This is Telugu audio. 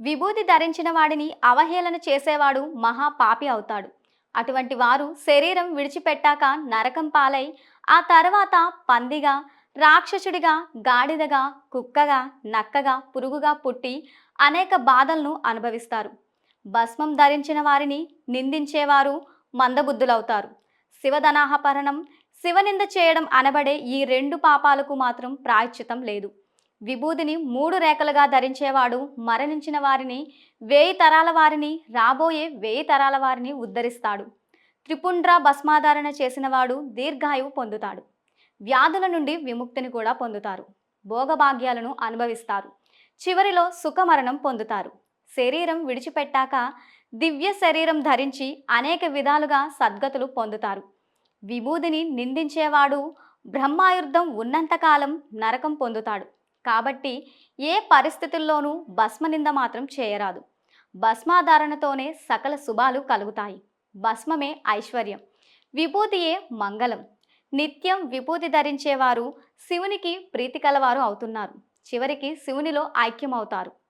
విభూతి ధరించిన వాడిని అవహేళన చేసేవాడు మహా పాపి అవుతాడు. అటువంటి వారు శరీరం విడిచిపెట్టాక నరకం పాలై ఆ తర్వాత పందిగా రాక్షసుడిగా గాడిదగా కుక్కగా నక్కగా పురుగుగా పుట్టి అనేక బాధలను అనుభవిస్తారు. భస్మం ధరించిన వారిని నిందించేవారు మందబుద్ధులవుతారు. శివధనాహపరణం శివనింద చేయడం అనబడే ఈ రెండు పాపాలకు మాత్రం ప్రాయశ్చితం లేదు. విభూదిని మూడు రేఖలుగా ధరించేవాడు మరణించిన వారిని వేయి తరాల వారిని రాబోయే వేయి తరాల వారిని ఉద్ధరిస్తాడు. త్రిపుండ్ర భస్మాధారణ చేసినవాడు దీర్ఘాయువు పొందుతాడు. వ్యాధుల నుండి విముక్తిని కూడా పొందుతారు. భోగభాగ్యాలను అనుభవిస్తారు. చివరిలో సుఖమరణం పొందుతారు. శరీరం విడిచిపెట్టాక దివ్య శరీరం ధరించి అనేక విధాలుగా సద్గతులు పొందుతారు. విభూదిని నిందించేవాడు బ్రహ్మాయుర్ధం ఉన్నంతకాలం నరకం పొందుతాడు. కాబట్టి ఏ పరిస్థితుల్లోనూ భస్మనింద మాత్రం చేయరాదు. భస్మాధారణతోనే సకల శుభాలు కలుగుతాయి. భస్మమే ఐశ్వర్యం. విభూతియే మంగళం. నిత్యం విభూతి ధరించేవారు శివునికి ప్రీతి కలవారు అవుతున్నారు. చివరికి శివునిలో ఐక్యమవుతారు.